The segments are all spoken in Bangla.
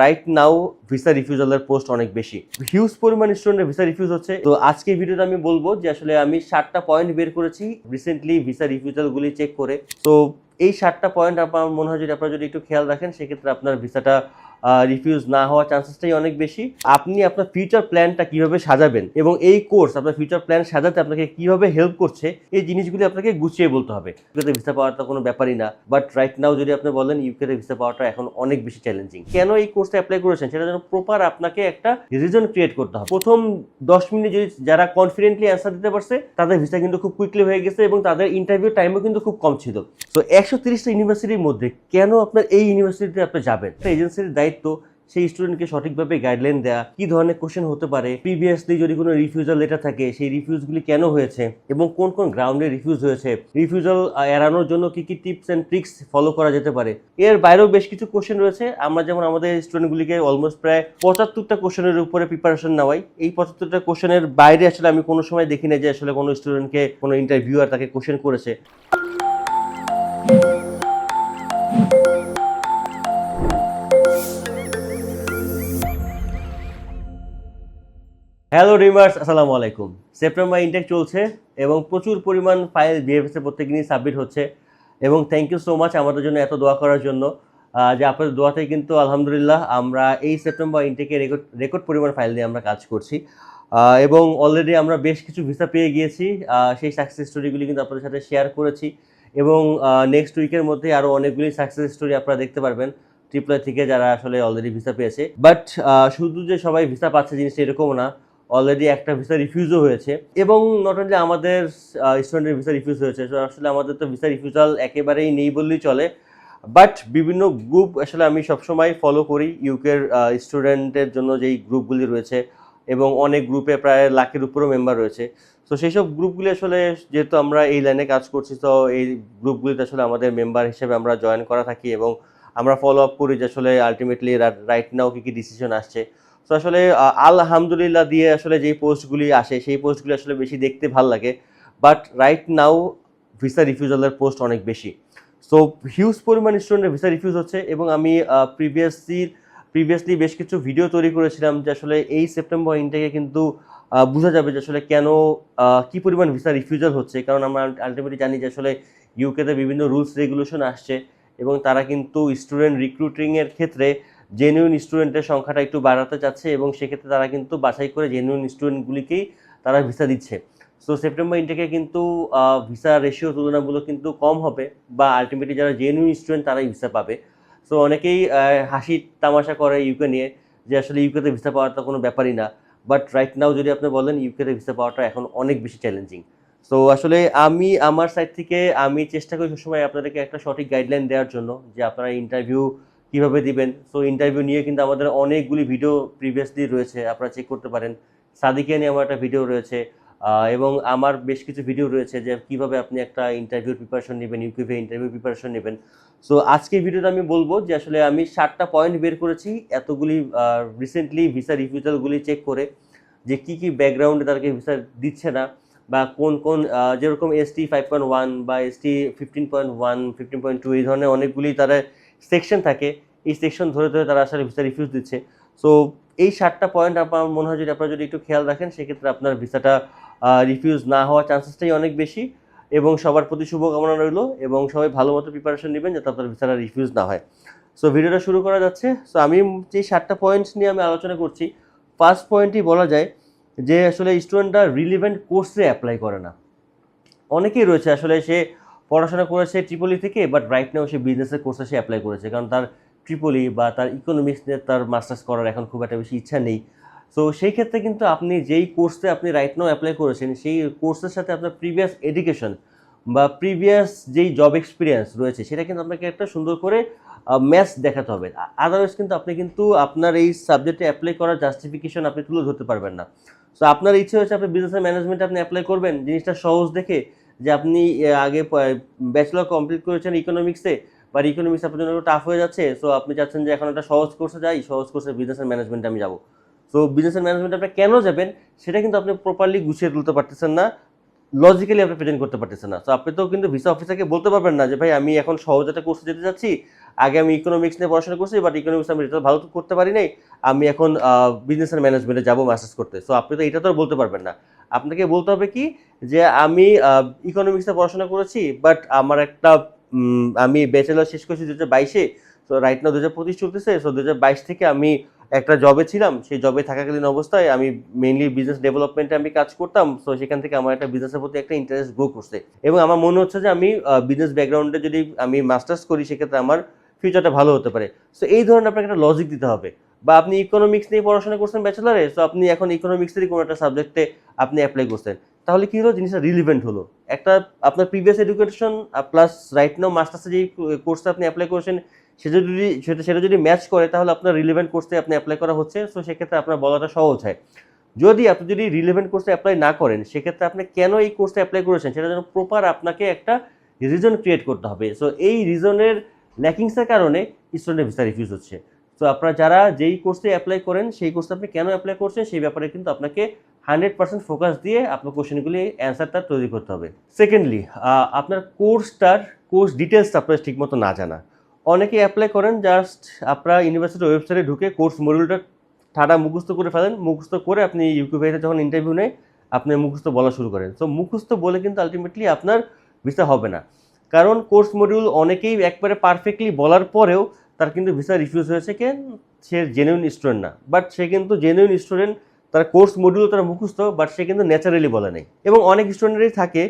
রাইট নাও ভিসা রিফিউজালের পোস্ট অনেক বেশি। হিউজ পরিমাণ স্টুডেন্টের ভিসা রিফিউজ হচ্ছে। তো আজকে ভিডিওতে আমি বলব যে আসলে আমি সাতটা পয়েন্ট বের করেছি রিসেন্টলি ভিসা রিফিউজালগুলি চেক করে। তো এই সাতটা পয়েন্ট আপনার মনে হয় যদি আপনারা যদি একটু খেয়াল রাখেন, সেক্ষেত্রে আপনার ভিসাটা রিফিউজ না হওয়ার চান্সেসটাই অনেক বেশি। আপনি আপনার ফিউচার প্ল্যানটা কীভাবে সাজাবেন এবং এই কোর্স আপনার ফিউচার প্ল্যান সাজাতে আপনাকে কীভাবে হেল্প করছে, এই জিনিসগুলি আপনাকে গুছিয়ে বলতে হবে। ইউকেতে ভিসা পাওয়াটা কোনো ব্যাপারই না বাট রাইট নাও যদি আপনি বলেন ইউকেতে ভিসা পাওয়াটা এখন অনেক বেশি চ্যালেঞ্জিং কেন এই কোর্সটা অ্যাপ্লাই করেছেন? সেটা যেন প্রপার আপনাকে একটা রিজন ক্রিয়েট করতে হবে। প্রথম দশ মিনিট যদি যারা কনফিডেন্টলি অ্যান্সার দিতে পারছে, তাদের ভিসা কিন্তু খুব কুইকলি হয়ে গেছে এবং তাদের ইন্টারভিউ টাইমও কিন্তু খুব কম ছিল। তো একশো তিরিশটা ইউনিভার্সিটির মধ্যে কেন আপনার এই ইউনিভার্সিটিতে আপনি যাবেন? এজেন্সির দায়িত্ব সেই স্টুডেন্টকে সঠিকভাবে গাইডলাইন দেওয়া কি ধরনের কোশ্চেন হতে পারে প্রিভিয়াসলি যদি কোনো রিফিউজাল লেটার থাকে, সেই রিফিউজগুলি কেন হয়েছে এবং কোন কোন গ্রাউন্ডে রিফিউজ হয়েছে? রিফিউজাল এড়ানোর জন্য কি কি টিপস অ্যান্ড ট্রিক্স ফলো করা যেতে পারে? এর বাইরেও বেশ কিছু কোশ্চেন রয়েছে। আমরা যেমন আমাদের স্টুডেন্টগুলিকে অলমোস্ট প্রায় পঁচাত্তরটা কোশ্চেনের উপরে প্রিপারেশন নেওয়াই। এই পঁচাত্তরটা কোশ্চেনের বাইরে আসলে আমি কোনো সময় দেখি না যে আসলে কোনো স্টুডেন্টকে কোনো ইন্টারভিউয়ার তাকে কোশ্চেন করেছে। হ্যালো রিমার্স আসসালামু আলাইকুম। সেপ্টেম্বর ইনটেক চলছে এবং প্রচুর পরিমাণ ফাইল বিএফএস এ প্রত্যেক দিনই সাবমিট হচ্ছে এবং থ্যাংক ইউ সো মাচ আমাদের জন্য এত দোয়া করার জন্য। যে আপনাদের দোয়াতেই কিন্তু আলহামদুলিল্লাহ আমরা এই সেপ্টেম্বর ইনটেকে রেকর্ড রেকর্ড পরিমাণ ফাইল দিয়ে আমরা কাজ করছি। এবং অলরেডি আমরা বেশ কিছু ভিসা পেয়ে গিয়েছি। সেই সাকসেস স্টোরিগুলি কিন্তু আপনাদের সাথে শেয়ার করেছি এবং নেক্সট উইকের মধ্যে আরও অনেকগুলি সাকসেস স্টোরি আপনারা দেখতে পারবেন। ট্রিপলাই থেকে যারা আসলে অলরেডি ভিসা পেয়েছে। বাট শুধু যে সবাই ভিসা পাচ্ছে জিনিসটা এরকমও না। অলরেডি একটা ভিসা রিফিউজও হয়েছে। এবং নট অনলি আমাদের স্টুডেন্টের ভিসা রিফিউজ হয়েছে আসলে আমাদের তো ভিসা রিফিউজাল একেবারেই নেই বললেই চলে। বাট বিভিন্ন গ্রুপ আসলে আমি সবসময় ফলো করি ইউকের স্টুডেন্টের জন্য যেই গ্রুপগুলি রয়েছে, এবং অনেক গ্রুপে প্রায় লাখের উপরেও মেম্বার রয়েছে। তো সেই সব গ্রুপগুলি আসলে যেহেতু আমরা এই লাইনে কাজ করছি তো এই গ্রুপগুলিতে আসলে আমাদের মেম্বার হিসেবে আমরা জয়েন করা থাকি এবং আমরা ফলো আপ করি যে আসলে আলটিমেটলি রাইট নাও কী কী ডিসিশন আসছে। তো আসলে আলহামদুলিল্লাহ দিয়ে আসলে যেই পোস্টগুলি আসে, সেই পোস্টগুলি আসলে বেশি দেখতে ভালো লাগে। বাট রাইট নাও ভিসা রিফিউজালের পোস্ট অনেক বেশি। সো হিউজ পরিমাণ স্টুডেন্টের ভিসা রিফিউজ হচ্ছে এবং আমি প্রিভিয়াসলি প্রিভিয়াসলি বেশ কিছু ভিডিও তৈরি করেছিলাম যে আসলে এই সেপ্টেম্বর ইনটেকে কিন্তু বোঝা যাবে যে আসলে কেন কি পরিমাণ ভিসা রিফিউজাল হচ্ছে। কারণ আমরা আলটিমেটলি জানি যে আসলে ইউকেতে বিভিন্ন রুলস রেগুলেশন আসছে এবং তারা কিন্তু স্টুডেন্ট রিক্রুটিংয়ের ক্ষেত্রে জেনুইন স্টুডেন্টের সংখ্যাটা একটু বাড়াতে চাচ্ছে এবং সেক্ষেত্রে তারা কিন্তু বাছাই করে জেনুইন স্টুডেন্টগুলিকেই তারা ভিসা দিচ্ছে। সো সেপ্টেম্বর ইনটেকে কিন্তু ভিসা রেশিও তুলনামূলক কিন্তু কম হবে বা আলটিমেটলি যারা জেনুইন স্টুডেন্ট তারাই ভিসা পাবে। সো অনেকেই হাসি তামাশা করে ইউকে নিয়ে যে আসলে ইউকেতে ভিসা পাওয়াটা কোনো ব্যাপারই না। বাট রাইট নাও যদি আপনি বলেন ইউকেতে ভিসা পাওয়াটা এখন অনেক বেশি চ্যালেঞ্জিং সো আসলে আমি, আমার সাইড থেকে আমি চেষ্টা করি সবসময় আপনাদেরকে একটা সঠিক গাইডলাইন দেওয়ার জন্য যে আপনারা ইন্টারভিউ কীভাবে দিবেন? সো ইন্টারভিউ নিয়ে কিন্তু আমাদের অনেকগুলি ভিডিও প্রিভিয়াসলি রয়েছে, আপনারা চেক করতে পারেন। সাদিকে নিয়ে আমার একটা ভিডিও রয়েছে এবং আমার বেশ কিছু ভিডিও রয়েছে যে কীভাবে আপনি একটা ইন্টারভিউ প্রিপারেশন নেবেন ইউকিভে ইন্টারভিউ প্রিপারেশন নেবেন। সো আজকে ভিডিওতে আমি বলব যে আসলে আমি সাতটা পয়েন্ট বের করেছি এতগুলি রিসেন্টলি ভিসা রিফিউজালগুলি চেক করে, যে কি কি ব্যাকগ্রাউন্ডে তাদেরকে ভিসা দিচ্ছে না, বা কোন কোন যেরকম S T five point one বা S T fifteen point one fifteen point two এই ধরনের অনেকগুলি তারা সেকশন থাকে, এই সেকশন ধরে ধরে তারা আসলে ভিসা রিফিউজ দিচ্ছে। সো এই সাতটা পয়েন্ট আমার মনে হয় যদি আপনারা যদি একটু খেয়াল রাখেন, সেক্ষেত্রে আপনার ভিসাটা রিফিউজ না হওয়ার চান্সেসটাই অনেক বেশি এবং সবার প্রতি শুভকামনা রইল এবং সবাই ভালো মতো প্রিপারেশন নেবেন যাতে আপনার ভিসাটা রিফিউজ না হয়। সো ভিডিওটা শুরু করা যাচ্ছে। সো আমি যে সাতটা পয়েন্টস নিয়ে আমি আলোচনা করছি ফার্স্ট পয়েন্টই বলা যায় যে আসলে স্টুডেন্টরা রিলিভেন্ট কোর্সে অ্যাপ্লাই করে না। অনেকেই রয়েছে, আসলে সে পড়াশোনা করেছে ট্রিপলি থেকে বাট রাইট নাও সে বিজনেসের কোর্সে সে অ্যাপ্লাই করেছে। কারণ তার ট্রিপলি বা তার ইকোনমিক্স নিয়ে তার মাস্টার্স করার এখন খুব একটা বেশি ইচ্ছা নেই। সো সেই ক্ষেত্রে কিন্তু আপনি যেই কোর্সে আপনি রাইট নাও অ্যাপ্লাই করেছেন, সেই কোর্সের সাথে আপনার প্রিভিয়াস এডুকেশন বা প্রিভিয়াস যেই জব এক্সপিরিয়েন্স রয়েছে, সেটা কিন্তু আপনাকে একটা সুন্দর করে ম্যাচ দেখাতে হবে। আদারওয়াইজ কিন্তু আপনি কিন্তু আপনার এই সাবজেক্টে অ্যাপ্লাই করার জাস্টিফিকেশন আপনি তুলে ধরতে পারবেন না। সো আপনার ইচ্ছে হচ্ছে আপনি বিজনেস ম্যানেজমেন্টে আপনি অ্যাপ্লাই করবেন, জিনিসটা সহজ দেখে যে আপনি আগে ব্যাচেলর কমপ্লিট করেছেন ইকোনমিক্সে বা ইকোনমিক্স আপনার জন্য টাফ হয়ে যাচ্ছে সো আপনি চাচ্ছেন যে এখন একটা সহজ কোর্সে যাই, সহজ কোর্সে বিজনেস অ্যান্ড ম্যানেজমেন্টে আমি যাব। সো বিজনেস অ্যান্ড ম্যানেজমেন্ট আপনি কেন যাবেন, সেটা কিন্তু আপনি প্রপারলি গুছিয়ে তুলতে পারতেছেন না লজিক্যালি আপনি প্রেজেন্ট করতে পারতেছেন না। তো আপনি তো কিন্তু ভিসা অফিসারকে বলতে পারবেন না যে, ভাই, আমি এখন সহজ একটা কোর্সে যেতে চাচ্ছি আগে আমি ইকোনমিক্স নিয়ে পড়াশোনা করছি বাট ইকোনমিক্স আমি রেজাল্ট ভালো করতে পারি নাই, আমি এখন বিজনেস অ্যান্ড ম্যানেজমেন্টে যাব মাস্টার্স করতে। সো আপনি তো এটা তো বলতে পারবেন না। আপনাকে বলতে হবে কি, যে আমি ইকোনমিক্সে পড়াশোনা করেছি বাট আমার একটা আমি ব্যাচেলর শেষ করেছি দু হাজার বাইশে তো রাইট না দু হাজার পঁচিশ চলতেছে সো দু হাজার বাইশ থেকে আমি একটা জবে ছিলাম, সেই জবে থাকাকালীন অবস্থায় আমি মেইনলি বিজনেস ডেভেলপমেন্টে আমি কাজ করতাম সো সেখান থেকে আমার একটা বিজনেসের প্রতি একটা ইন্টারেস্ট গ্রো করছে। এবং আমার মনে হচ্ছে যে আমি বিজনেস ব্যাকগ্রাউন্ডে যদি আমি মাস্টার্স করি, সেক্ষেত্রে আমার ফিউচারটা ভালো হতে পারে। সো এই ধরনের আপনাকে একটা লজিক দিতে হবে। বা আপনি ইকোনমিক্স নিয়ে পড়াশোনা করছেন ব্যাচেলারে সো আপনি এখন ইকোনমিক্সেরই কোনো একটা সাবজেক্টে আপনি অ্যাপ্লাই করছেন। তাহলে কি হলো? জিনিসটা রিলিভেন্ট হলো। একটা আপনার previous education plus right now মাস্টার্সে যেই কোর্সটা আপনি অ্যাপ্লাই করেছেন সেটা যদি সেটা সেটা যদি ম্যাচ করে, তাহলে আপনার রিলেভেন্ট কোর্সে আপনি অ্যাপ্লাই করা হচ্ছে সো সেক্ষেত্রে আপনার বলাটা সহজ হয়। যদি আপনি যদি রিলেভেন্ট কোর্সে অ্যাপ্লাই না করেন, সেক্ষেত্রে আপনি কেন এই কোর্সে অ্যাপ্লাই করেছেন? সেটা যেন প্রপার আপনাকে একটা রিজন ক্রিয়েট করতে হবে। সো এই রিজনের ল্যাকিংসের কারণে স্টুডেন্টের ভিসা রিফিউজ হচ্ছে। তো আপনারা যারা যেই কোর্সে অ্যাপ্লাই করেন, সেই কোর্সে আপনি কেন অ্যাপ্লাই করছেন, সেই ব্যাপারে কিন্তু আপনাকে হান্ড্রেড পার্সেন্ট ফোকাস দিয়ে আপনার কোশ্চেনগুলি অ্যান্সারটা তৈরি করতে হবে। সেকেন্ডলি আপনার কোর্সটার কোর্স ডিটেলসটা আপনার ঠিকমতো না জানা। অনেকে অ্যাপ্লাই করেন জাস্ট আপনারা ইউনিভার্সিটির ওয়েবসাইটে ঢুকে কোর্স মডিউলটা ঠাডা মুখস্থ করে ফেলেন, মুখস্থ করে আপনি ইউকিউবিতে যখন ইন্টারভিউ নেয়, আপনি মুখস্থ বলা শুরু করেন। সো মুখস্থ বলে কিন্তু আলটিমেটলি আপনার ভিসা হবে না। কারণ কোর্স মডিউল অনেকেই একবারে পারফেক্টলি বলার পরেও তার কিন্তু ভিসা রিফিউজ হয়েছে কেন? সে জেনুইন স্টুডেন্ট না। বাট সে কিন্তু জেনুইন স্টুডেন্ট তার কোর্স মডিউল তার মুখস্থ বাট সে কিন্তু ন্যাচারালি বলে নেই। এবং অনেক স্টুডেন্টেরই থাকে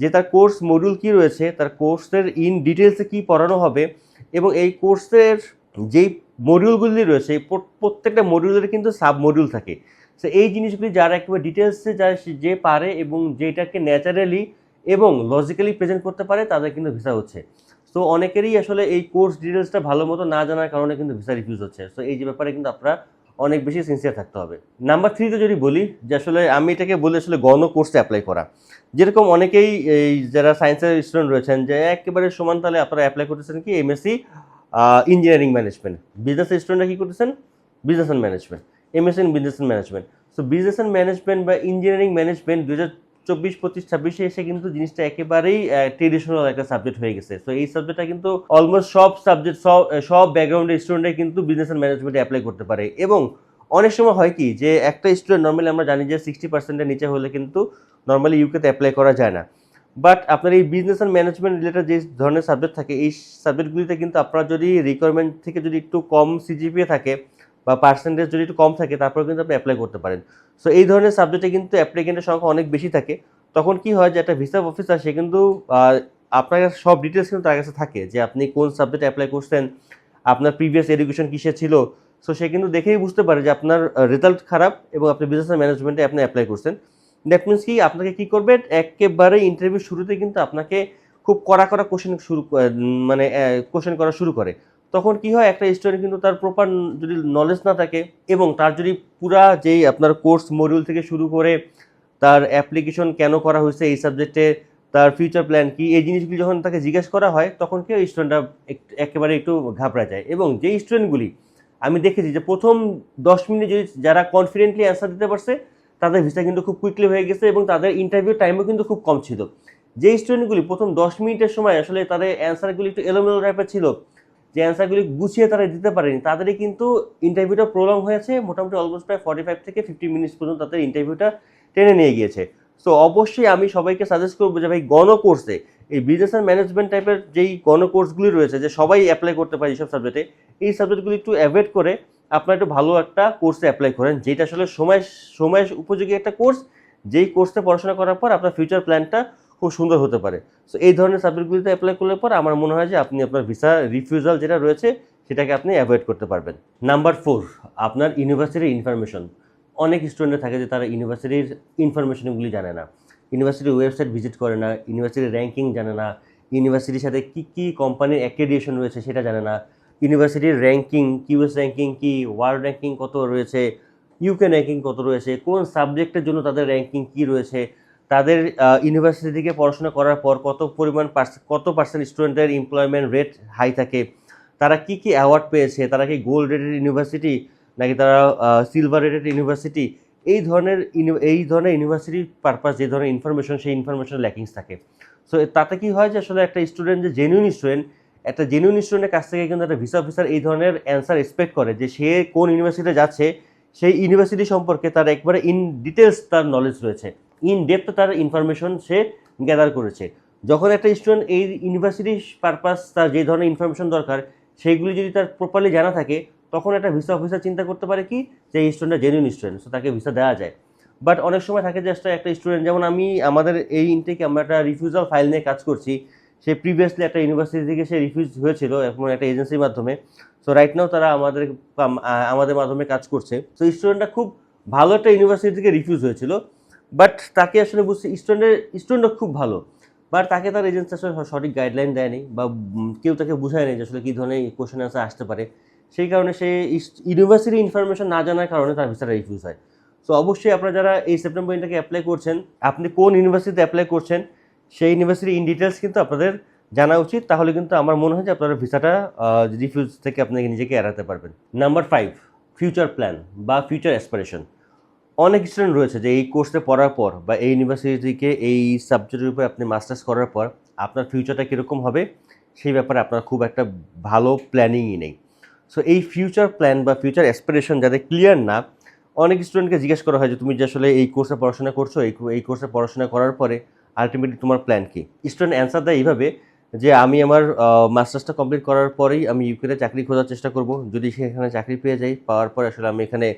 যে তার কোর্স মডিউল কি রয়েছে, তার কোর্সের ইন ডিটেলসে কি পড়ানো হবে, এবং এই কোর্সের যেই মডিউলগুলি রয়েছে, এই প্রত্যেকটা মডিউলের কিন্তু সাব মডিউল থাকে। সো এই জিনিসগুলি যারা একেবারে ডিটেলসে যা যে পারে এবং যেটাকে ন্যাচারালি এবং লজিক্যালি প্রেজেন্ট করতে পারে, তাদের কিন্তু ভিসা হচ্ছে। তো অনেকেরই আসলে এই কোর্স ডিটেলসটা ভালো মতো না জানার কারণে কিন্তু ভিসা রিফিউজ হচ্ছে। সো এই যে ব্যাপারে কিন্তু আপনারা অনেক বেশি সিনসিয়ার থাকতে হবে। নাম্বার থ্রিতে যদি বলি যে আসলে আমি এটাকে বলি আসলে গণ কোর্সে অ্যাপ্লাই করা। যেরকম অনেকেই এই যারা সায়েন্সের স্টুডেন্ট রয়েছেন যে একেবারে সমান তাহলে আপনারা অ্যাপ্লাই করতেছেন কি এমএসসি ইঞ্জিনিয়ারিং ম্যানেজমেন্ট বিজনেস স্টুডেন্টরা কী করতেছেন? Business and management MSc in business and management so business and management বা ইঞ্জিনিয়ারিং ম্যানেজমেন্ট দু হাজার চব্বিশ পঁচিশ ছাব্বিশে এসে কিন্তু জিনিসটা একেবারেই ট্রেডিশনাল একটা সাবজেক্ট হয়ে গেছে। তো এই সাবজেক্টটা কিন্তু অলমোস্ট সব সাবজেক্ট সব সব ব্যাকগ্রাউন্ডের স্টুডেন্টরা কিন্তু বিজনেস অ্যান্ড ম্যানেজমেন্টে অ্যাপ্লাই করতে পারে। এবং অনেক সময় হয় কি যে, একটা স্টুডেন্ট নর্মালি আমরা জানি যে সিক্সটি পার্সেন্টের নিচে হলে কিন্তু নর্মালি ইউকেতে অ্যাপ্লাই করা যায় না। বাট আপনার এই বিজনেস অ্যান্ড ম্যানেজমেন্ট রিলেটেড যে ধরনের সাবজেক্ট থাকে, এই সাবজেক্টগুলিতে কিন্তু আপনার যদি রিকোয়ারমেন্ট থেকে যদি একটু কম সিজিপিএ থাকে বা পার্সেন্টেজ যদি একটু কম থাকে তারপরে কিন্তু আপনি অ্যাপ্লাই করতে পারেন। সো এই ধরনের সাবজেক্টে কিন্তু অ্যাপ্লিকেন্টের সংখ্যা অনেক বেশি থাকে। তখন কি হয় যে, একটা ভিসা অফিসার সে কিন্তু আপনার কাছে সব ডিটেলস কিন্তু তার কাছে থাকে যে, আপনি কোন সাবজেক্টে অ্যাপ্লাই করছেন, আপনার প্রিভিয়াস এডুকেশন কিসে ছিল। সো সে কিন্তু দেখেই বুঝতে পারে যে, আপনার রেজাল্ট খারাপ এবং আপনি বিজনেস ম্যানেজমেন্টে আপনি অ্যাপ্লাই করছেন। দ্যাট মিনস কি, আপনাকে কী করবে? একেবারে ইন্টারভিউ শুরুতে কিন্তু আপনাকে খুব কড়া কড়া কোশ্চেন শুরু মানে কোশ্চেন করা শুরু করে। তখন কি হয়, একটা স্টুডেন্ট কিন্তু তার প্রপার যদি নলেজ না থাকে এবং তার যদি পুরা যেই আপনার কোর্স মডিউল থেকে শুরু করে তার অ্যাপ্লিকেশন কেন করা হয়েছে, এই সাবজেক্টে তার ফিউচার প্ল্যান কি, এই জিনিসগুলি যখন তাকে জিজ্ঞেস করা হয়, তখন কি স্টুডেন্টটা একেবারে একটু ঘাবড়া যায় এবং যেই স্টুডেন্টগুলি আমি দেখেছি যে প্রথম দশ মিনিট যদি যারা কনফিডেন্টলি অ্যান্সার দিতে পারছে, তাদের ভিসা কিন্তু খুব কুইকলি হয়ে গেছে এবং তাদের ইন্টারভিউ টাইমও কিন্তু খুব কম ছিল। যে স্টুডেন্টগুলি প্রথম দশ মিনিটের সময় আসলে তাদের অ্যান্সারগুলি একটু এলোমেলো টাইপের ছিল যে অ্যান্সারগুলি গুছিয়ে তারা দিতে পারেনি, তাদেরই কিন্তু ইন্টারভিউটা প্রলং হয়েছে, মোটামুটি অলমোস্ট প্রায় ফর্টি ফাইভ থেকে ফিফটি মিনিটস পর্যন্ত তাদের ইন্টারভিউটা টেনে নিয়ে গিয়েছে। সো অবশ্যই আমি সবাইকে সাজেস্ট করব যে ভাই গণ কোর্সে এই বিজনেস অ্যান্ড ম্যানেজমেন্ট টাইপের যেই গণ কোর্সগুলি রয়েছে, যে সবাই অ্যাপ্লাই করতে পারে এইসব সাবজেক্টে এই সাবজেক্টগুলি একটু অ্যাভয়েড করে আপনারা একটু ভালো একটা কোর্সে অ্যাপ্লাই করেন, যেটা আসলে সময় সময় উপযোগী একটা কোর্স যেই কোর্সে পড়াশোনা করার পর আপনার ফিউচার প্ল্যানটা খুব সুন্দর হতে পারে। সো এই ধরনের সাবজেক্টগুলিতে অ্যাপ্লাই করলে পর আমার মনে হয় যে আপনি আপনার ভিসা রিফিউজাল যেটা রয়েছে, সেটাকে আপনি অ্যাভয়েড করতে পারবেন। নাম্বার ফোর আপনার ইউনিভার্সিটির ইনফরমেশন অনেক স্টুডেন্ট থাকে যে তারা ইউনিভার্সিটির ইনফরমেশনগুলি জানে না। ইউনিভার্সিটির ওয়েবসাইট ভিজিট করে না ইউনিভার্সিটির র্যাঙ্কিং জানে না ইউনিভার্সিটির সাথে কী কী কোম্পানির অ্যাক্রেডিয়েশন রয়েছে সেটা জানে না ইউনিভার্সিটির র্যাঙ্কিং কিউএস র্যাঙ্কিং কি ওয়ার্ল্ড র্যাঙ্কিং কত রয়েছে ইউকে র্যাঙ্কিং কত রয়েছে, কোন সাবজেক্টের জন্য তাদের র্যাঙ্কিং কী রয়েছে তাদের ইউনিভার্সিটি থেকে পড়াশোনা করার পর কত পরিমাণ কত পার্সেন্ট স্টুডেন্টের এমপ্লয়মেন্ট রেট হাই থাকে? তারা কি কি অ্যাওয়ার্ড পেয়েছে? তারা কি গোল্ড রেটেড ইউনিভার্সিটি নাকি তারা সিলভার রেটেড ইউনিভার্সিটি এই ধরনের এই ধরনের ইউনিভার্সিটি পারপাস যে ধরনের ইনফরমেশন সেই ইনফরমেশন ল্যাকিংস থাকে। সো তাতে কি হয় যে আসলে একটা স্টুডেন্ট যে জেনুইন স্টুডেন্ট একটা জেনুইন স্টুডেন্টের কাছ থেকে কিন্তু একটা ভিসা অফিসার এই ধরনের অ্যান্সার এক্সপেক্ট করে যে সে কোন ইউনিভার্সিটিতে যাচ্ছে, সেই ইউনিভার্সিটি সম্পর্কে তার একবারে ইন ডিটেলস তার নলেজ রয়েছে। ইন ডেপথ তার ইনফরমেশন সে গ্যাদার করেছে। যখন একটা স্টুডেন্ট এই ইউনিভার্সিটি পারপাস তার যে ধরনের ইনফরমেশন দরকার, সেইগুলি যদি তার প্রপারলি জানা থাকে, তখন একটা ভিসা অফিসার চিন্তা করতে পারে কি যে এই স্টুডেন্টটা জেনুইন স্টুডেন্ট সো তাকে ভিসা দেওয়া যায়। বাট অনেক সময় থাকে একটা- একটা স্টুডেন্ট যেমন আমি আমাদের এই ইনটেকে আমরা একটা রিফিউজাল ফাইল নিয়ে কাজ করছি, সে প্রিভিয়াসলি একটা ইউনিভার্সিটি থেকে সে রিফিউজ হয়েছিল এখন একটা এজেন্সির মাধ্যমে। সো রাইট নাও তারা আমাদের আমাদের মাধ্যমে কাজ করছে। সো স্টুডেন্টটা খুব ভালো একটা ইউনিভার্সিটি থেকে রিফিউজ হয়েছিল। বাট তাকে আসলে বুঝছি স্টুডেন্টের স্টুডেন্টও খুব ভালো। বাট তাকে তার এজেন্সি আসলে সঠিক গাইডলাইন দেয়নি বা কেউ তাকে বোঝায়নি যে আসলে কী ধরনের কোশ্চেন আনসার আসতে পারে। সেই কারণে সে ইউনিভার্সিটি ইনফরমেশন না জানার কারণে তার ভিসাটা রিফিউজ হয়। সো অবশ্যই আপনারা যারা এই সেপ্টেম্বর ইনটাকে অ্যাপ্লাই করছেন, আপনি কোন ইউনিভার্সিটিতে অ্যাপ্লাই করছেন, সেই ইউনিভার্সিটি ইন ডিটেলস কিন্তু আপনাদের জানা উচিত। তাহলে কিন্তু আমার মনে হয় যে আপনারা ভিসাটা রিফিউজ থেকে আপনাকে নিজেকে এড়াতে পারবেন। নাম্বার ফাইভ ফিউচার প্ল্যান বা ফিউচার অ্যাসপিরেশন অনেক স্টুডেন্ট রয়েছে যে এই কোর্সে পড়ার পর বা এই ইউনিভার্সিটি থেকে এই সাবজেক্টের উপর আপনি মাস্টার্স করার পর আপনার ফিউচারটা কীরকম হবে, সেই ব্যাপারে আপনার খুব একটা ভালো প্ল্যানিংই নেই। সো এই ফিউচার প্ল্যান বা ফিউচার অ্যাসপিরেশন যাদের ক্লিয়ার না, অনেক স্টুডেন্টকে জিজ্ঞেস করা হয় যে, তুমি যে আসলে এই কোর্সে পড়াশোনা করছ, এই এই কোর্সে পড়াশোনা করার পরে আলটিমেটলি তোমার প্ল্যান কি? স্টুডেন্ট অ্যান্সার দেয় এইভাবে যে, আমি আমার মাস্টার্সটা কমপ্লিট করার পরেই আমি ইউকেতে চাকরি খোঁজার চেষ্টা করব। যদি সেখানে চাকরি পেয়ে যাই, পাওয়ার পরে আসলে আমি এখানে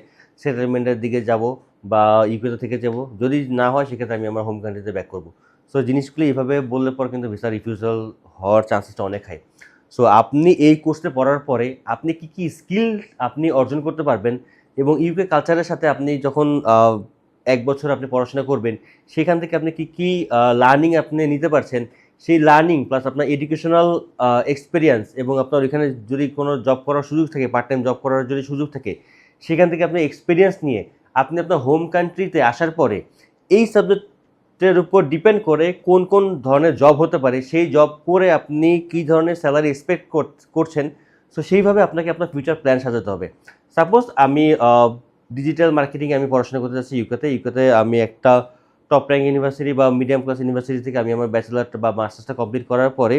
সেটেলমেন্টের দিকে যাব বা ইউকেতে থেকে যাব। যদি না হয়, সেক্ষেত্রে আমি আমার হোম কান্ট্রিতে ব্যাক করব। সো জিনিসগুলো এইভাবে বললে পর কিন্তু ভিসা রিফিউজাল হওয়ার চান্সেসটা অনেক হাই সো আপনি এই কোর্সে পড়ার পরে আপনি কি কি স্কিল আপনি অর্জন করতে পারবেন এবং ইউকে কালচারের সাথে আপনি যখন এক বছর আপনি পড়াশোনা করবেন, সেখান থেকে আপনি কি কি লার্নিং আপনি নিতে পারছেন, সেই লার্নিং প্লাস আপনার এডুকেশনাল এক্সপিরিয়েন্স এবং আপনার ওইখানে যদি কোনো জব করার সুযোগ থাকে পার্ট টাইম জব করার যদি সুযোগ থাকে সেখান থেকে আপনি এক্সপিরিয়েন্স নিয়ে আপনি আপনার হোম কান্ট্রিতে আসার পরে এই সাবজেক্টের উপর ডিপেন্ড করে কোন কোন ধরনের জব হতে পারে, সেই জব করে আপনি কী ধরনের স্যালারি এক্সপেক্ট করছেন সো সেইভাবে আপনাকে আপনার ফিউচার প্ল্যান সাজাতে হবে। সাপোজ আমি ডিজিটাল মার্কেটিংয়ে আমি পড়াশোনা করতে যাচ্ছি ইউকেতে ইউকেতে আমি একটা টপ র্যাঙ্ক ইউনিভার্সিটি বা মিডিয়াম ক্লাস ইউনিভার্সিটি থেকে আমি আমার ব্যাচেলারটা বা মাস্টার্সটা কমপ্লিট করার পরে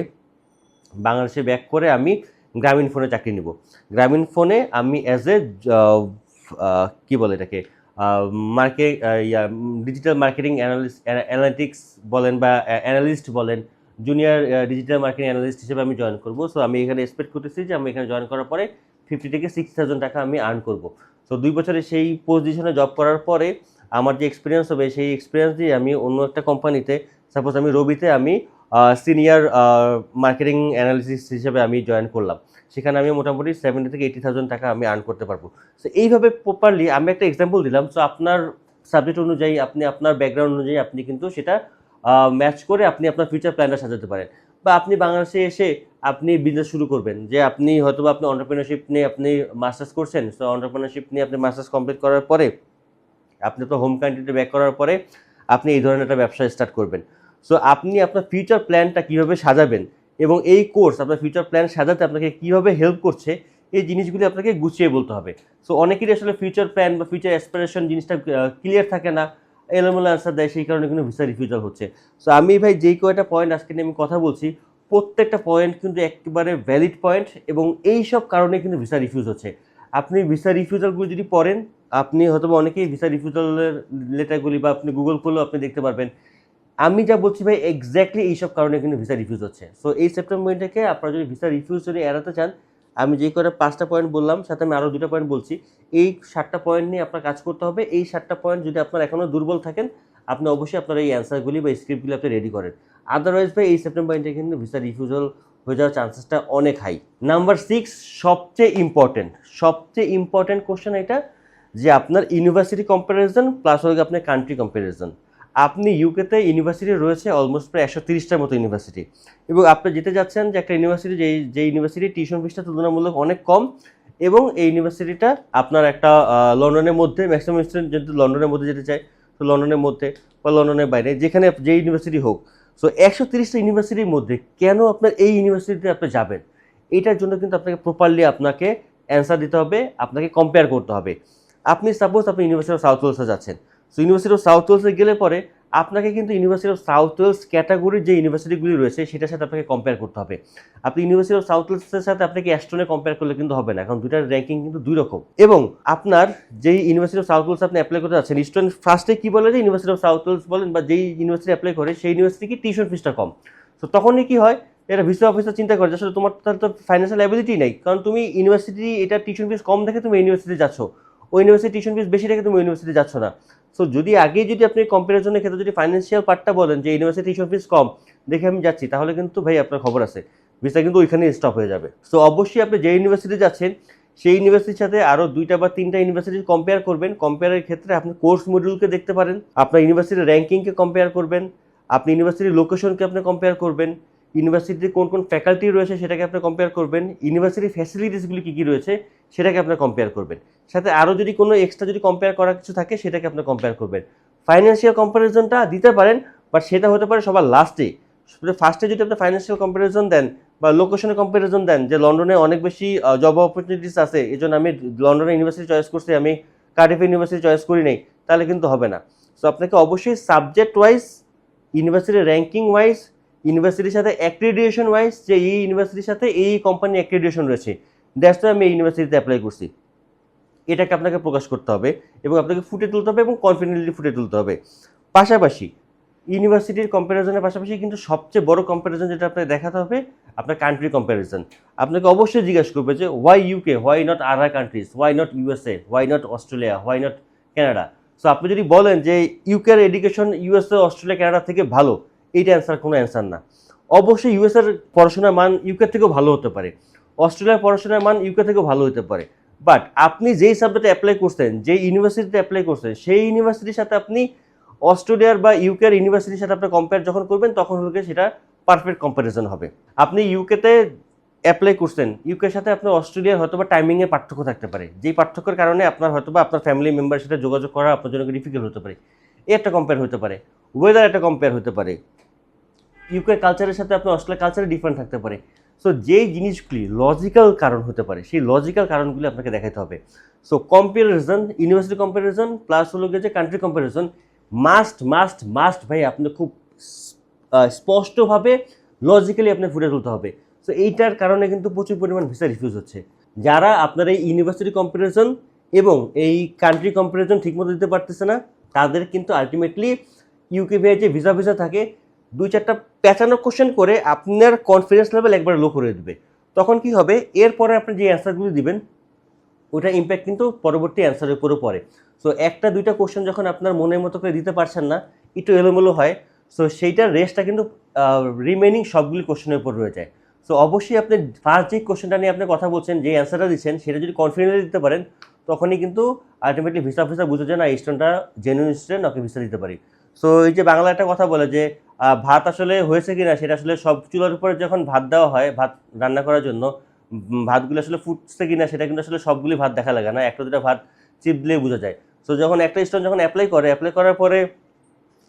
বাংলাদেশে ব্যাক করে আমি গ্রামীণ ফোনে চাকরি নিব। গ্রামীণ ফোনে আমি অ্যাজ এ কী বলে এটাকে মার্কে yeah digital marketing analyst analytics বলেন বা অ্যানালিস্ট বলেন জুনিয়র ডিজিটাল মার্কেটিং অ্যানালিস্ট হিসেবে আমি জয়েন করব। সো আমি এখানে এক্সপেক্ট করতেছি যে আমি এখানে জয়েন করার পরে ফিফটি থেকে সিক্স থাউজেন্ড টাকা আমি আর্ন করব। সো দুই বছরে সেই পজিশনে জব করার পরে আমার যে এক্সপিরিয়েন্স হবে, সেই এক্সপিরিয়েন্স দিয়ে আমি অন্য একটা কোম্পানিতে সাপোজ আমি রবিতে আমি সিনিয়র মার্কেটিং অ্যানালিসিস হিসেবে আমি জয়েন করলাম। সেখানে আমি মোটামুটি সেভেন্টি থেকে এইটি থাউজেন্ড টাকা আমি আর্ন করতে পারব। সো এইভাবে প্রপারলি আমি একটা এক্সাম্পল দিলাম। সো আপনার সাবজেক্ট অনুযায়ী আপনি, আপনার ব্যাকগ্রাউন্ড অনুযায়ী আপনি কিন্তু সেটা ম্যাচ করে আপনি আপনার ফিউচার প্ল্যানটা সাজাতে পারেন। বা আপনি বাংলাদেশে এসে আপনি বিজনেস শুরু করবেন। যে আপনি হয়তো আপনি অন্টারপ্রিনারশিপ নিয়ে আপনি মাস্টার্স করছেন। সো অন্টারপ্রিনারশিপ নিয়ে আপনি মাস্টার্স কমপ্লিট করার পরে, আপনি তো হোম কান্ট্রিতে ব্যাক করার পরে, আপনি এই ধরনের একটা ব্যবসা স্টার্ট করবেন। সো আপনি আপনার ফিউচার প্ল্যানটা কীভাবে সাজাবেন এবং এই কোর্স আপনার ফিউচার প্ল্যান সাজাতে আপনাকে কীভাবে হেল্প করছে, এই জিনিসগুলি আপনাকে গুছিয়ে বলতে হবে। সো অনেকেরই আসলে ফিউচার প্ল্যান বা ফিউচার অ্যাসপিরেশন জিনিসটা ক্লিয়ার থাকে না, এলোমেলো অ্যান্সার দেয়, সেই কারণে কিন্তু ভিসা রিফিউজাল হচ্ছে। সো আমি ভাই যেই কয়টা পয়েন্ট আজকে নিয়ে আমি কথা বলছি, প্রত্যেকটা পয়েন্ট কিন্তু একেবারে ভ্যালিড পয়েন্ট এবং এই সব কারণে কিন্তু ভিসা রিফিউজ হচ্ছে। আপনি ভিসা রিফিউজালগুলো যদি পড়েন, আপনি হয়তো অনেকেই ভিসা রিফিউজালের লেটারগুলি বা আপনি গুগল করলেও আপনি দেখতে পারবেন আমি যা বলছি ভাই এক্স্যাক্টলি এইসব কারণে কিন্তু ভিসা রিফিউজ হচ্ছে। সো এই সেপ্টেম্বর থেকে আপনারা যদি ভিসা রিফিউজ যদি এড়াতে চান, আমি যে করে পাঁচটা পয়েন্ট বললাম, সাথে আমি আরও দুটো পয়েন্ট বলছি, এই সাতটা পয়েন্ট নিয়ে আপনার কাজ করতে হবে। এই সাতটা পয়েন্ট যদি আপনার এখনও দুর্বল থাকেন, আপনি অবশ্যই আপনার এই অ্যান্সারগুলি বা স্ক্রিপ্টগুলি আপনি রেডি করেন। আদারওয়াইজ ভাই, এই সেপ্টেম্বর থেকে কিন্তু ভিসা রিফিউজাল হয়ে যাওয়ার চান্সেসটা অনেক হাই নাম্বার সিক্স সবচেয়ে ইম্পর্টেন্ট সবচেয়ে ইম্পর্টেন্ট কোশ্চেন এটা যে আপনার ইউনিভার্সিটি কম্প্যারিজন প্লাস হলো আপনার কান্ট্রি কম্প্যারিজন আপনি ইউকেতে ইউনিভার্সিটি রয়েছে অলমোস্ট প্রায় একশো তিরিশটার মতো ইউনিভার্সিটি এবং আপনি যেতে যাচ্ছেন যে একটা ইউনিভার্সিটি যেই যে ইউনিভার্সিটি টিউশন ফিসটা তুলনামূলক অনেক কম, এবং এই ইউনিভার্সিটিটা আপনার একটা লন্ডনের মধ্যে ম্যাক্সিমাম স্টুডেন্ট যেহেতু লন্ডনের মধ্যে যেতে চায়, তো লন্ডনের মধ্যে বা লন্ডনের বাইরে, যেখানে যে ইউনিভার্সিটি হোক। সো একশো তিরিশটা ইউনিভার্সিটির মধ্যে কেন আপনার এই ইউনিভার্সিটিতে আপনি যাবেন? এটার জন্য কিন্তু আপনাকে প্রপারলি আপনাকে অ্যান্সার দিতে হবে, আপনাকে কম্পেয়ার করতে হবে। আপনি সাপোজ আপনি ইউনিভার্সিটি অফ সাউথ ওয়েলসে যাচ্ছেন। সো ইউনিভার্সিটি অফ সাউথ ওয়েলসে গেলে পরে আপনাকে কিন্তু ইউনিভার্সিটি অফ সাউথ ওয়েলস ক্যাটাগরির যে ইউনিভার্সিটিগুলি রয়েছে, সেটার সাথে আপনাকে কম্পেয়ার করতে হবে। আপনি ইউনিভার্সিটি অফ সাউথ ওয়েলসের সাথে আপনাকে অ্যাস্ট্রনে কম্পেয়ার করলে কিন্তু হবে না, কারণ দুটার র্যাঙ্কিং কিন্তু দুই রকম। এবং আপনার যেই ইউনিভার্সিটি অফ সাউথ ওয়েলস আপনি অ্যাপ্লাই করতে যাচ্ছেন ইস্টার্ন ফার্স্টে কী বলে যে ইউনিভার্সিটি অফ সাউথ ওয়েলস বলেন বা যেই ইউনিভার্সিটি অ্যাপ্লাই করে, সেই ইউনিভার্সিটি কি টিউশন ফিসটা কম। তো তখনই কি হয় এটা ভিসা অফিসার চিন্তা করে আসলে তোমার তো ফাইন্যান্সিয়াল অ্যাবিলিটি নেই, কারণ তুমি ইউনিভার্সিটি এটা টিউশন ফিস কম দেখে তুমি ইউনিভার্সিটি যাচ্ছ। ওই ইউনিভার্সিটি টিউশন ফিস বেশি রেখে তুমি ইউনিভার্সিটি যাচ্ছ না। সো যদি আগেই যদি আপনি কম্পারিজনের ক্ষেত্রে যদি ফাইন্যান্সিয়াল পার্টটা বলেন যে ইউনিভার্সিটি টিউশন ফিস কম, দেখে আমি যাচ্ছি, তাহলে কিন্তু ভাই আপনার খবর আছে। ভিসা কিন্তু ওইখানেই স্টপ হয়ে যাবে। সো অবশ্যই আপনি যে ইউনিভার্সিটি যাচ্ছেন, সেই ইউনিভার্সিটির সাথে আরও দুইটা বা তিনটা ইউনিভার্সিটি কম্পেয়ার করবেন। কম্পেয়ারের ক্ষেত্রে আপনি কোর্স মডিউলকে দেখতে পারেন, আপনার ইউনিভার্সিটির র্যাঙ্কিংকে কম্পেয়ার করবেন, আপনি ইউনিভার্সিটির লোকেশনকে আপনি কম্পেয়ার করবেন। ইউনিভার্সিটিতে কোন কোন ফ্যাকাল্টি রয়েছে সেটাকে আপনি কম্পেয়ার করবেন। ইউনিভার্সিটির ফ্যাসিলিটিসগুলি কী কী রয়েছে সেটাকে আপনি কম্পেয়ার করবেন। সাথে আরও যদি কোনো এক্সট্রা যদি কম্পেয়ার করার কিছু থাকে সেটাকে আপনি কম্পেয়ার করবেন। ফাইন্যান্সিয়াল কম্পারিজনটা দিতে পারেন বাট সেটা হতে পারে সবার লাস্টে ফার্স্টে যদি আপনি ফাইন্যান্সিয়াল কম্পারিজন দেন বা লোকেশনে কম্পারিজন দেন যে লন্ডনে অনেক বেশি জব অপরচুনিটিস আছে, এই জন্য আমি লন্ডনের ইউনিভার্সিটি চয়েস করছি, আমি কার্ডিফ ইউনিভার্সিটি চয়েস করি নাই, তাহলে কিন্তু হবে না। সো আপনাকে অবশ্যই সাবজেক্ট ওয়াইজ ইউনিভার্সিটির র্যাঙ্কিং ওয়াইজ ইউনিভার্সিটির সাথে অ্যাক্রিডিয়েশন ওয়াইজ যে এই ইউনিভার্সিটির সাথে এই কোম্পানি অ্যাক্রিডিয়েশন রয়েছে দ্যাটস আমি এই ইউনিভার্সিটিতে অ্যাপ্লাই করছি। এটাকে আপনাকে প্রকাশ করতে হবে এবং আপনাকে ফুটে তুলতে হবে এবং কনফিডেন্টলি ফুটে তুলতে হবে। পাশাপাশি, ইউনিভার্সিটির কম্প্যারিজনের পাশাপাশি কিন্তু সবচেয়ে বড় কম্প্যারিজন যেটা আপনাকে দেখাতে হবে, আপনার কান্ট্রি কম্প্যারিজন আপনাকে অবশ্যই জিজ্ঞাসা করবে যে why UK why not other countries why not USA why not Australia why not Canada so আপনি যদি বলেন যে ইউকের এডুকেশন ইউএসএ অস্ট্রেলিয়া কানাডা থেকে ভালো এইটা অ্যান্সার কোনো অ্যান্সার না। অবশ্যই ইউএসএর পড়াশোনার মান ইউকে থেকেও ভালো হতে পারে। অস্ট্রেলিয়ার পড়াশোনার মান ইউকে থেকেও ভালো হতে পারে। বাট আপনি যেই সাবজেক্টে অ্যাপ্লাই করছেন, যেই ইউনিভার্সিটিতে অ্যাপ্লাই করছেন, সেই ইউনিভার্সিটির সাথে আপনি অস্ট্রেলিয়ার বা ইউকের ইউনিভার্সিটির সাথে আপনি কম্পেয়ার যখন করবেন, তখন হলে সেটা পারফেক্ট কম্প্যারিজন হবে। আপনি ইউকেতে অ্যাপ্লাই করছেন ইউকের সাথে আপনার অস্ট্রেলিয়ার হয়তো বা টাইমিংয়ের পার্থক্য থাকতে পারে। যেই পার্থক্যের কারণে আপনার হয়তো বা আপনার ফ্যামিলি মেম্বারের সাথে যোগাযোগ করা আপনার জন্য ডিফিকাল্ট হতে পারে। এ একটা কম্পেয়ার হতে পারে। ওয়েদার একটা কম্পেয়ার হতে পারে। ইউকে কালচারের সাথে আপনার অস্ট্রেলিয়া কালচারে ডিফারেন্ট থাকতে পারে। সো যেই জিনিসগুলি লজিক্যাল কারণ হতে পারে, সেই লজিক্যাল কারণগুলি আপনাকে দেখাতে হবে। So comparison university comparison plus হলো গিয়ে যে country comparison must must must ভাই আপনি খুব স্পষ্টভাবে লজিক্যালি আপনি ফুটে তুলতে হবে। সো এইটার কারণে কিন্তু প্রচুর পরিমাণ ভিসা রিফিউজ হচ্ছে। যারা আপনার এই ইউনিভার্সিটি কম্পারিজন এবং এই কান্ট্রি কম্পারিজন ঠিকমতো দিতে পারতেছে না, তাদের কিন্তু আলটিমেটলি ইউকে ভিআই যে ভিসা ভিসা থাকে দুই চারটা প্যাচানো কোশ্চেন করে আপনার কনফিডেন্স লেভেল একবার লো করে দেবে। তখন কি হবে? এরপরে আপনি যে অ্যান্সারগুলি দিবেন ওটা ইম্প্যাক্ট কিন্তু পরবর্তী অ্যান্সারের উপরও পড়ে। সো একটা দুইটা কোশ্চেন যখন আপনার মনের মতো করে দিতে পারছেন না, একটু এলোমেলো হয় সো সেইটার রেসটা কিন্তু রিমেনিং সবগুলি কোশ্চেনের উপর রয়ে যায়। সো অবশ্যই আপনি ফার্স্ট যে কোশ্চেনটা নিয়ে আপনি কথা বলছেন, যে অ্যান্সারটা দিচ্ছেন, সেটা যদি কনফিডেন্টলি দিতে পারেন, তখনই কিন্তু আলটিমেটলি ভিসা ভিসা বুঝে যায় না, এই স্টুডেন্টটা জেনুইন স্টুডেন্ট ওকে ভিসা দিতে পারি। সো এই যে বাংলা একটা কথা বলে যে ভাত আসলে হয়েছে কিনা সেটা আসলে সব চুলার উপরে যখন ভাত দেওয়া হয়, ভাত রান্না করার জন্য ভাতগুলো আসলে ফুটছে কিনা সেটা কিন্তু আসলে সবগুলি ভাত দেখা লাগে না, একটা দুটা ভাত চিপ দিলেই বোঝা যায়। সো যখন একটা স্টুডেন্ট যখন অ্যাপ্লাই করে অ্যাপ্লাই করার পরে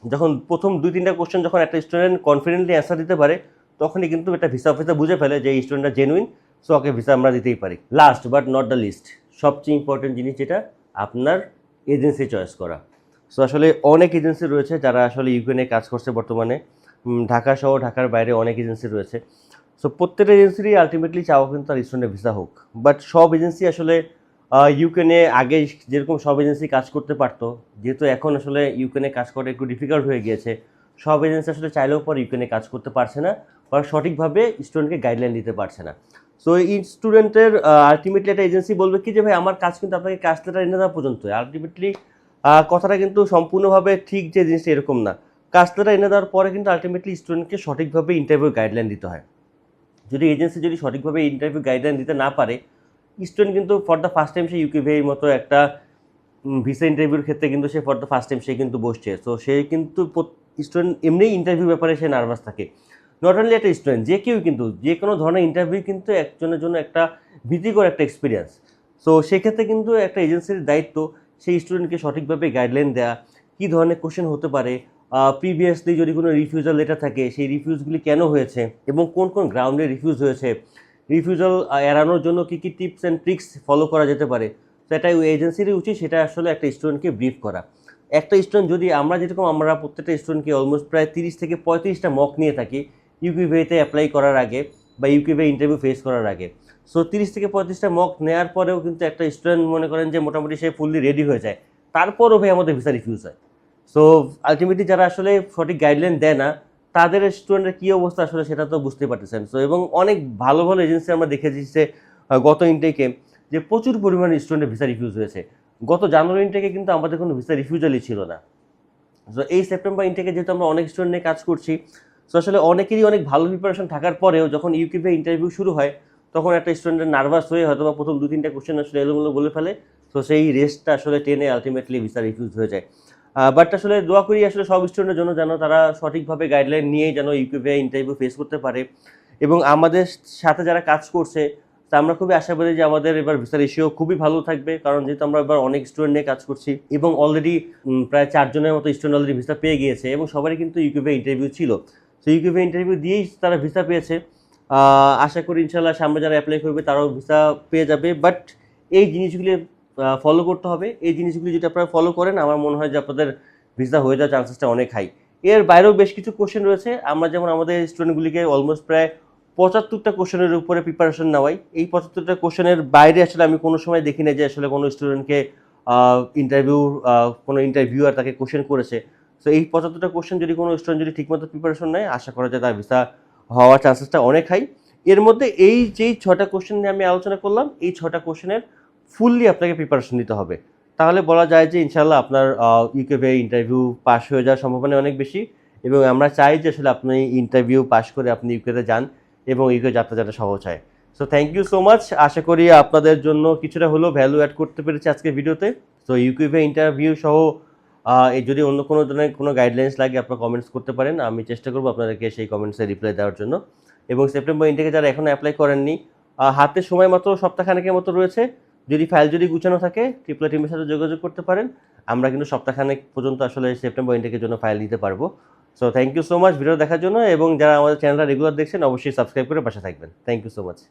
যখন প্রথম দুই তিনটা কোশ্চেন যখন একটা স্টুডেন্ট কনফিডেন্টলি অ্যান্সার দিতে পারে, তখনই কিন্তু একটা ভিসা অফিসার বুঝে ফেলে যে এই স্টুডেন্টটা জেনুইন সো ওকে ভিসা আমরা দিতেই পারি। Last but not the least সবচেয়ে ইম্পর্টেন্ট জিনিস যেটা, আপনার এজেন্সি চয়েস করা। সো আসলে অনেক এজেন্সি রয়েছে যারা আসলে ইউক্রেনে কাজ করছে বর্তমানে। ঢাকা সহ ঢাকার বাইরে অনেক এজেন্সি রয়েছে। সো প্রত্যেকটা এজেন্সিরই আলটিমেটলি চাওয়া কিন্তু তার স্টুডেন্টের ভিসা হোক। বাট সব এজেন্সি আসলে ইউক্রেনে আগে যেরকম সব এজেন্সি কাজ করতে পারতো, যেহেতু এখন আসলে ইউক্রেনে কাজ করা একটু ডিফিকাল্ট হয়ে গিয়েছে, সব এজেন্সি আসলে চাইলেও পর ইউক্রেনে কাজ করতে পারছে না, বা সঠিকভাবে স্টুডেন্টকে গাইডলাইন দিতে পারছে না। সো এই স্টুডেন্টের আলটিমেটলি একটা এজেন্সি বলবে কি যে, ভাই, আমার কাজ কিন্তু আপনাকে কাজ লেটার এনে দেওয়া পর্যন্ত আলটিমেটলি কথাটা কিন্তু সম্পূর্ণভাবে ঠিক যে জিনিসটা এরকম না। কাজ লেটার এনে দেওয়ার পরে কিন্তু আলটিমেটলি স্টুডেন্টকে সঠিকভাবে ইন্টারভিউ গাইডলাইন দিতে হয়। যদি এজেন্সি যদি সঠিকভাবে ইন্টারভিউ গাইডলাইন দিতে না পারে স্টুডেন্ট কিন্তু ফর দ্য ফার্স্ট টাইম সে ইউকেভির মতো একটা ভিসা ইন্টারভিউর ক্ষেত্রে কিন্তু সে ফর দ্য ফার্স্ট টাইম সে কিন্তু বসছে। তো সে কিন্তু স্টুডেন্ট এমনি ইন্টারভিউ ব্যাপারে সে নার্ভাস থাকে। নট অনলি একটা স্টুডেন্ট যে কেউ কিন্তু, যে কোনো ধরনের ইন্টারভিউ কিন্তু একজনের জন্য একটা ভীতিকর একটা এক্সপিরিয়েন্স সো সেক্ষেত্রে কিন্তু একটা এজেন্সির দায়িত্ব সেই স্টুডেন্টকে সঠিকভাবে গাইডলাইন দেওয়া কী ধরনের কোশ্চেন হতে পারে প্রিভিয়াসলি যদি কোনো রিফিউজাল লেটার থাকে, সেই রিফিউজগুলি কেন হয়েছে এবং কোন কোন গ্রাউন্ডে রিফিউজ হয়েছে রিফিউজাল এড়ানোর জন্য কী কী টিপস অ্যান্ড ট্রিক্স ফলো করা যেতে পারে, সেটাই ওই এজেন্সিরই উচিত, সেটা আসলে একটা স্টুডেন্টকে ব্রিফ করা। একটা স্টুডেন্ট যদি আমরা যেরকম, আমরা প্রত্যেকটা স্টুডেন্টকে অলমোস্ট প্রায় তিরিশ থেকে পঁয়ত্রিশটা মক নিয়ে থাকি ইউকিভিতে অ্যাপ্লাই করার আগে বা ইউকিভে ইন্টারভিউ ফেস করার আগে। সো তিরিশ থেকে পঁয়ত্রিশটা মক নেওয়ার পরেও কিন্তু একটা স্টুডেন্ট মনে করেন যে মোটামুটি সে ফুললি রেডি হয়ে যায়। তারপরও ভাই আমাদের ভিসা রিফিউজ হয়। সো আলটিমেটলি যারা আসলে সঠিক গাইডলাইন দেয় না, তাদের স্টুডেন্টের কী অবস্থা আসলে সেটা তো বুঝতে পারতেছেন। সো এবং অনেক ভালো ভালো এজেন্সি আমরা দেখেছি যে গত ইনটেকে যে প্রচুর পরিমাণে স্টুডেন্টের ভিসা রিফিউজ হয়েছে। গত জানুয়ারি ইনটেকে কিন্তু আমাদের কোনো ভিসা রিফিউজালই ছিল না। সো এই সেপ্টেম্বর ইনটেকে যেহেতু আমরা অনেক স্টুডেন্ট নিয়ে কাজ করছি সো আসলে অনেকেরই অনেক ভালো প্রিপারেশন থাকার পরেও যখন ইউকিপে ইন্টারভিউ শুরু হয় তখন একটা স্টুডেন্টের নার্ভাস হয়ে হয়তো বা প্রথম দু তিনটা কোশ্চেন আসলে এলোমেলো বলে ফেলে। তো সেই রেস্টটা আসলে টেনে আলটিমেটলি ভিসা রিফিউজ হয়ে যায়। বাট আসলে দোয়া করি আসলে সব স্টুডেন্টের জন্য যেন তারা সঠিকভাবে গাইডলাইন নিয়ে যেন ইউকিপে ইন্টারভিউ ফেস করতে পারে। এবং আমাদের সাথে যারা কাজ করছে, তা আমরা খুবই আশাবাদী যে আমাদের এবার ভিসা রেশিও খুবই ভালো থাকবে। কারণ যেহেতু আমরা এবার অনেক স্টুডেন্ট নিয়ে কাজ করছি এবং অলরেডি প্রায় চারজনের মতো স্টুডেন্ট অলরেডি ভিসা পেয়ে গিয়েছে এবং সবারই কিন্তু ইউকিপে ইন্টারভিউ ছিল। তো ইউকিপে ইন্টারভিউ দিয়েই তারা ভিসা পেয়েছে। আশা করি ইনশাল্লাহ সামনে যারা অ্যাপ্লাই করবে তারাও ভিসা পেয়ে যাবে। বাট এই জিনিসগুলি ফলো করতে হবে। এই জিনিসগুলি যদি আপনারা ফলো করেন, আমার মনে হয় যে আপনাদের ভিসা হয়ে যাওয়ার চান্সেসটা অনেক হাই এর বাইরেও বেশ কিছু কোশ্চেন রয়েছে। আমরা যেমন আমাদের স্টুডেন্টগুলিকে অলমোস্ট প্রায় পঁচাত্তরটা কোশ্চেনের উপরে প্রিপারেশন নেওয়াই। এই পঁচাত্তরটা কোশ্চেনের বাইরে আসলে আমি কোনো সময় দেখি না যে আসলে কোনো স্টুডেন্টকে ইন্টারভিউ কোনো ইন্টারভিউয়ার তাকে কোশ্চেন করেছে। তো এই পঁচাত্তরটা কোশ্চেন যদি কোনো স্টুডেন্ট যদি ঠিকমতো প্রিপারেশন নেয়, আশা করা যায় তার ভিসা হওয়ার চান্সেসটা অনেক হাই এর মধ্যে এই যেই ছটা কোশ্চেন নিয়ে আমি আলোচনা করলাম, এই ছটা কোশ্চেনের ফুললি আপনাকে প্রিপারেশন নিতে হবে। তাহলে বলা যায় যে ইনশাল্লাহ আপনার ইউকেভে ইন্টারভিউ পাস হয়ে যাওয়ার সম্ভাবনা অনেক বেশি এবং আমরা চাই যে আসলে আপনি ইন্টারভিউ পাস করে আপনি ইউকেতে যান এবং ইউকে যাত্রা যাতে সহজ হয়। So thank you so much আশা করি আপনাদের জন্য কিছুটা হলেও ভ্যালু অ্যাড করতে পেরেছি আজকে ভিডিওতে তো। ইউকিউবে ইন্টারভিউ সহ যদি অন্য কোনো ধরনের কোনো গাইডলাইন্স লাগে, আপনারা কমেন্টস করতে পারেন। আমি চেষ্টা করব আপনাদেরকে সেই কমেন্টসে রিপ্লাই দেওয়ার জন্য। এবং সেপ্টেম্বর ইনটেকে যারা এখনও অ্যাপ্লাই করেননি হাতে সময় মাত্র সপ্তাহখানেকের মতো রয়েছে। যদি ফাইল যদি গুছানো থাকে ট্রিপল টিমের সাথে যোগাযোগ করতে পারেন। আমরা কিন্তু সপ্তাহখানেক পর্যন্ত আসলে সেপ্টেম্বর ইনটেকের জন্য ফাইল দিতে পারব। So thank you so much video দেখার জন্য। এবং যারা আমাদের চ্যানেলটা রেগুলার দেখছেন, অবশ্যই সাবস্ক্রাইব করে পাশে থাকবেন। Thank you so much